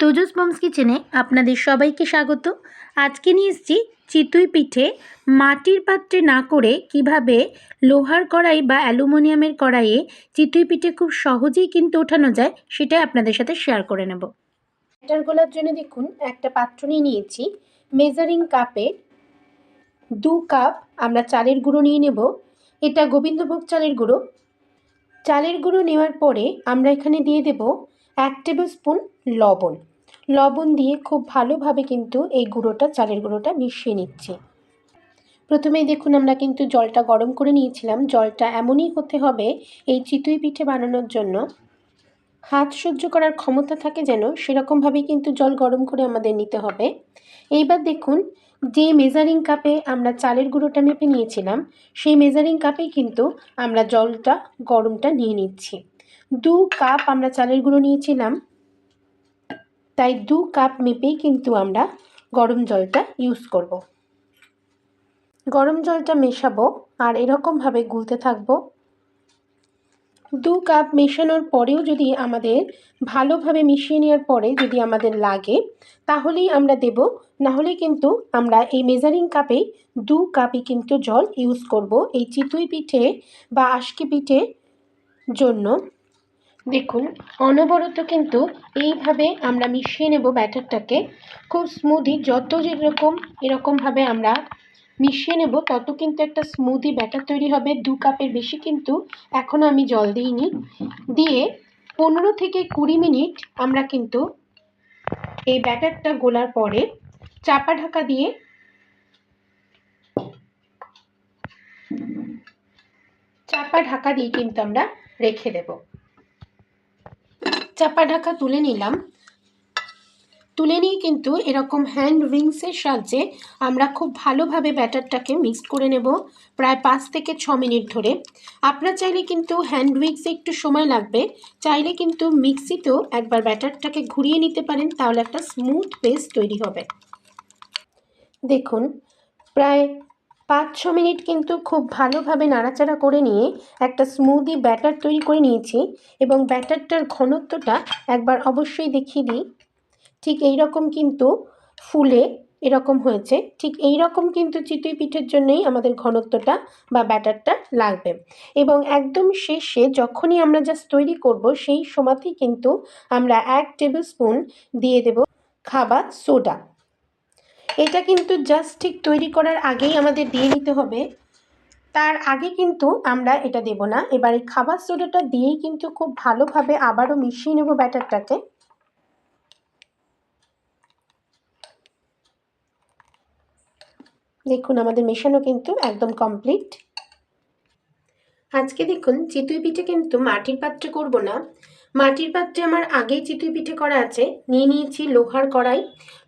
তোজস moms কিচেনে আপনাদের সবাইকে স্বাগত। আজকে নিয়ে এসেছি চিতুই পিঠে মাটির পাত্রে না করে কীভাবে লোহার কড়াই বা অ্যালুমিনিয়ামের কড়াইয়ে চিতুই পিঠে খুব সহজেই কিন্তু ওঠানো যায় সেটাই আপনাদের সাথে শেয়ার করে নেব। ব্যাটার গোলার জন্য দেখুন, একটা পাত্র নিয়ে নিয়েছি। মেজারিং কাপে দু কাপ আমরা চালের গুঁড়ো নিয়ে নেব। এটা গোবিন্দভোগ চালের গুঁড়ো। চালের গুঁড়ো নেওয়ার পরে আমরা এখানে দিয়ে দেব এক টেবিল স্পুন লবণ। লবণ দিয়ে খুব ভালোভাবে কিন্তু এই গুঁড়োটা, চালের গুঁড়োটা মিশিয়ে নিচ্ছি। প্রথমেই দেখুন আমরা কিন্তু জলটা গরম করে নিয়েছিলাম। জলটা এমনই হতে হবে এই চিতুই পিঠে বানানোর জন্য। হাত সহ্য করার ক্ষমতা থাকে যেন সেরকমভাবেই কিন্তু জল গরম করে আমাদের নিতে হবে। এইবার দেখুন যে মেজারিং কাপে আমরা চালের গুঁড়োটা মেপে নিয়েছিলাম, সেই মেজারিং কাপেই কিন্তু আমরা জলটা, গরমটা নিয়ে নিচ্ছি। দু কাপ আমরা চালের গুঁড়ো নিয়েছিলাম। তাই দু কাপ মেপেই কিন্তু আমরা গরম জলটা ইউজ করব। গরম জলটা মেশাবো আর এরকমভাবে গুলতে থাকব। দু কাপ মেশানোর পরেও যদি আমাদের ভালোভাবে মিশিয়ে নেওয়ার পরে যদি আমাদের লাগে, তাহলেই আমরা দেব। নাহলে কিন্তু আমরা এই মেজারিং কাপে দু কাপই কিন্তু জল ইউজ করব। এই চিতুই পিঠে বা আশকি পিঠে জন্য। দেখুন, অনবরত কিন্তু এইভাবে আমরা মিশিয়ে নেব ব্যাটারটাকে। খুব স্মুদি যত যেরকম, এরকমভাবে আমরা মিশিয়ে নেব, তত কিন্তু একটা স্মুদি ব্যাটার তৈরি হবে। দু কাপের বেশি কিন্তু এখনও আমি জল দিইনি। দিয়ে পনেরো থেকে কুড়ি মিনিট আমরা কিন্তু এই ব্যাটারটা গোলার পরে চাপা ঢাকা দিয়ে চাপা ঢাকা দিয়ে কিন্তু আমরা রেখে দেব। চাপা ঢাকা তুলে নিলাম। তুলে নিয়ে কিন্তু এরকম হ্যান্ড উইংসের সাহায্যে আমরা খুব ভালোভাবে ব্যাটারটাকে মিক্স করে নেব প্রায় পাঁচ থেকে ছ মিনিট ধরে। আপনার চাইলে কিন্তু হ্যান্ড উইংসে একটু সময় লাগবে। চাইলে কিন্তু মিক্সিতেও একবার ব্যাটারটাকে ঘুরিয়ে নিতে পারেন, তাহলে একটা স্মুথ পেস্ট তৈরি হবে। দেখুন, প্রায় পাঁচ ছ মিনিট কিন্তু খুব ভালোভাবে নাড়াচাড়া করে নিয়ে একটা স্মুদি ব্যাটার তৈরি করে নিয়েছি এবং ব্যাটারটার ঘনত্বটা একবার অবশ্যই দেখিয়ে দিই। ঠিক এই রকম কিন্তু ফুলে এরকম হয়েছে। ঠিক এই রকম কিন্তু চিতই পিঠের জন্যই আমাদের ঘনত্বটা বা ব্যাটারটা লাগবে। এবং একদম শেষে যখনই আমরা জাস্ট তৈরি করব, সেই সময়তেই কিন্তু আমরা এক টেবিল স্পুন দিয়ে দেব খাবার সোডা এটা কিন্তু জাস্ট ঠিক তৈরি করার আগেই আমাদের দিয়ে নিতে হবে। তার আগে কিন্তু আমরা এটা দেব না। এবার খাবার সোডাটা দিয়েই কিন্তু খুব ভালোভাবে আবারও মিশিয়ে নেব ব্যাটারটাকে। দেখুন, আমাদের মেশানো কিন্তু একদম কমপ্লিট আজকে দেখুন, চিতুই পিঠে কিন্তু মাটির পাত্রে করব না। মাটির পাত্রে আমার আগেই চিতুই পিঠে করা আছে। নিয়ে নিয়েছি লোহার কড়াই।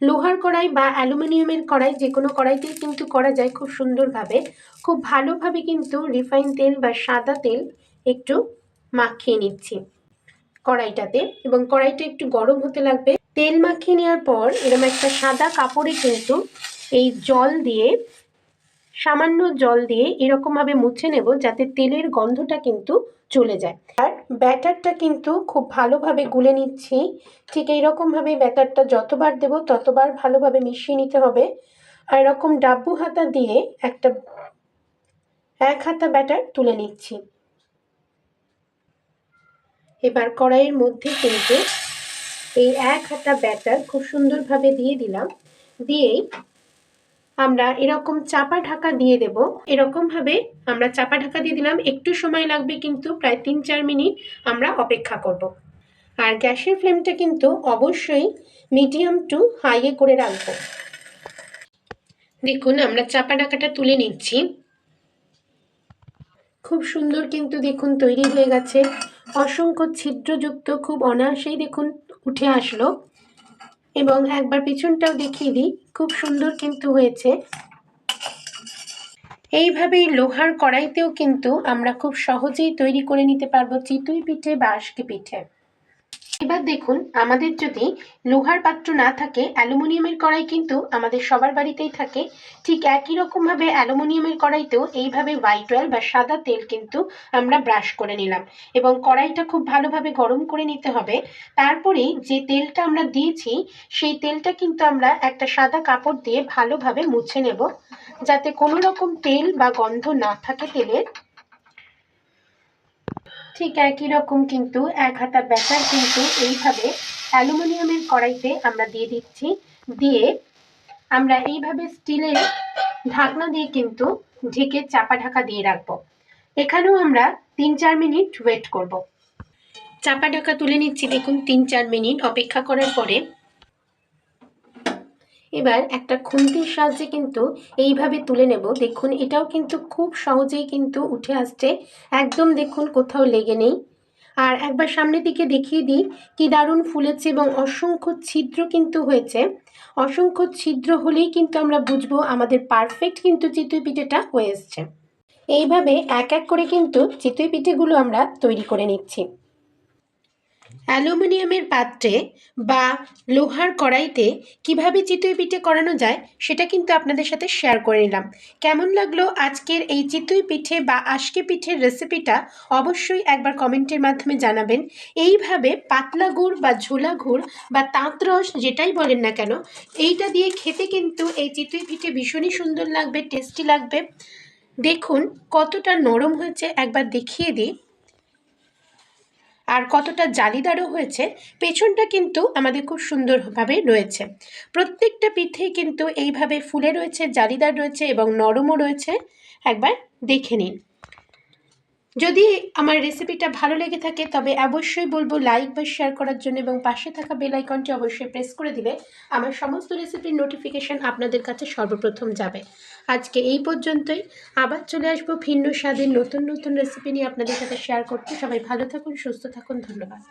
লোহার কড়াই বা অ্যালুমিনিয়ামের কড়াই যে কোনো কড়াইতেই কিন্তু করা যায় খুব সুন্দরভাবে। খুব ভালোভাবে কিন্তু রিফাইন তেল বা সাদা তেল একটু মাখিয়ে নিচ্ছি কড়াইটাতে এবং কড়াইটা একটু গরম হতে লাগবে। তেল মাখিয়ে নেওয়ার পর এরকম একটা সাদা কাপড়ে কিন্তু এই জল দিয়ে, সামান্য জল দিয়ে এরকমভাবে মুছে নেব যাতে তেলের গন্ধটা কিন্তু চলে যায়। আর ব্যাটারটা কিন্তু খুব ভালোভাবে গুলে নিচ্ছি। ঠিক এইরকমভাবে ব্যাটারটা যতবার দেব ততবার ভালোভাবে মিশিয়ে নিতে হবে। আর এরকম ডাব্বু হাতা দিয়ে একটা এক হাতা ব্যাটার তুলে নিচ্ছি। এবার কড়াইয়ের মধ্যে কিন্তু এই এক হাতা ব্যাটার খুব সুন্দরভাবে দিয়ে দিলাম। দিয়েই আমরা এরকম চাপা ঢাকা দিয়ে দেব। এরকমভাবে আমরা চাপা ঢাকা দিয়ে দিলাম। একটু সময় লাগবে কিন্তু প্রায় তিন চার মিনিট আমরা অপেক্ষা করব। আর গ্যাসের ফ্লেমটা কিন্তু অবশ্যই মিডিয়াম টু হাইয়ে করে রাখব। দেখুন, আমরা চাপা ঢাকাটা তুলে নিচ্ছি। খুব সুন্দর কিন্তু দেখুন তৈরি হয়ে গেছে। অসংখ্য ছিদ্রযুক্ত খুব অনায়াসেই দেখুন উঠে আসলো। এবং একবার পিছনটাও দেখিয়ে দিই। খুব সুন্দর কিন্তু হয়েছে। এইভাবেই লোহার কড়াইতেও কিন্তু আমরা খুব সহজেই তৈরি করে নিতে পারব চিতুই পিঠে বা আশকি পিঠে। এবার দেখুন, আমাদের যদি লোহার পাত্র না থাকে, অ্যালুমিনিয়ামের কড়াই কিন্তু আমাদের সবার বাড়িতেই থাকে। ঠিক একই রকমভাবে অ্যালুমিনিয়ামের কড়াইতেও এইভাবে হোয়াইট অয়েল বা সাদা তেল কিন্তু আমরা ব্রাশ করে নিলাম এবং কড়াইটা খুব ভালোভাবে গরম করে নিতে হবে। তারপরে যে তেলটা আমরা দিয়েছি, সেই তেলটা কিন্তু আমরা একটা সাদা কাপড় দিয়ে ভালোভাবে মুছে নেব। যাতে কোনো রকম তেল বা গন্ধ না থাকে তেলের। ঠিক একই রকম কিন্তু এক হাতা ব্যাটার কিন্তু এইভাবে অ্যালুমিনিয়ামের কড়াইতে আমরা দিয়ে দিচ্ছি। দিয়ে আমরা এইভাবে স্টিলের ঢাকনা দিয়ে কিন্তু ঢেকে চাপা ঢাকা দিয়ে রাখব। এখানেও আমরা তিন চার মিনিট ওয়েট করব। চাপা ঢাকা তুলে নিচ্ছি দেখুন, তিন চার মিনিট অপেক্ষা করার পরে এবার একটা খুন্তির সাহায্যে কিন্তু এইভাবে তুলে নেব। দেখুন, এটাও কিন্তু খুব সহজেই কিন্তু উঠে আসছে। একদম দেখুন, কোথাও লেগে নেই। আর একবার সামনের দিকে দেখিয়ে দিই, কি দারুণ ফুলেছে এবং অসংখ্য ছিদ্র কিন্তু হয়েছে। অসংখ্য ছিদ্র হলেই কিন্তু আমরা বুঝব আমাদের পারফেক্ট কিন্তু চিতই পিঠেটা হয়ে এসছে। এইভাবে এক এক করে কিন্তু চিতই পিঠেগুলো আমরা তৈরি করে নিচ্ছি। অ্যালুমিনিয়ামের পাত্রে বা লোহার কড়াইতে কীভাবে চিতই পিঠে করানো যায়, সেটা কিন্তু আপনাদের সাথে শেয়ার করে নিলাম। কেমন লাগল আজকের এই চিতই পিঠে বা আশকে পিঠের রেসিপিটা অবশ্যই একবার কমেন্টের মাধ্যমে জানাবেন। এইভাবে পাতলা গুড় বা ঝোলা গুড় বা তাঁত রস যেটাই বলেন না কেন, এইটা দিয়ে খেতে কিন্তু এই চিতই পিঠে ভীষণই সুন্দর লাগবে টেস্টি লাগবে। দেখুন কতটা নরম হয়েছে, একবার দেখিয়ে দিই। আর কতটা জালিদারও হয়েছে, পেছনটা কিন্তু আমাদের খুব সুন্দরভাবে রয়েছে। প্রত্যেকটা পিঠে কিন্তু এইভাবে ফুলে রয়েছে, জালিদার রয়েছে এবং নরমও রয়েছে। একবার দেখে নিন। যদি আমার রেসিপিটা ভালো লেগে থাকে, তবে অবশ্যই বলব লাইক বা শেয়ার করার জন্য এবং পাশে থাকা বেল আইকনটি অবশ্যই প্রেস করে দিলে আমার সমস্ত রেসিপির নোটিফিকেশান আপনাদের কাছে সর্বপ্রথম যাবে। আজকে এই পর্যন্তই। আবার চলে আসব ভিন্ন স্বাদের নতুন নতুন রেসিপি নিয়ে আপনাদের সাথে শেয়ার করতে। সবাই ভালো থাকুন, সুস্থ থাকুন। ধন্যবাদ।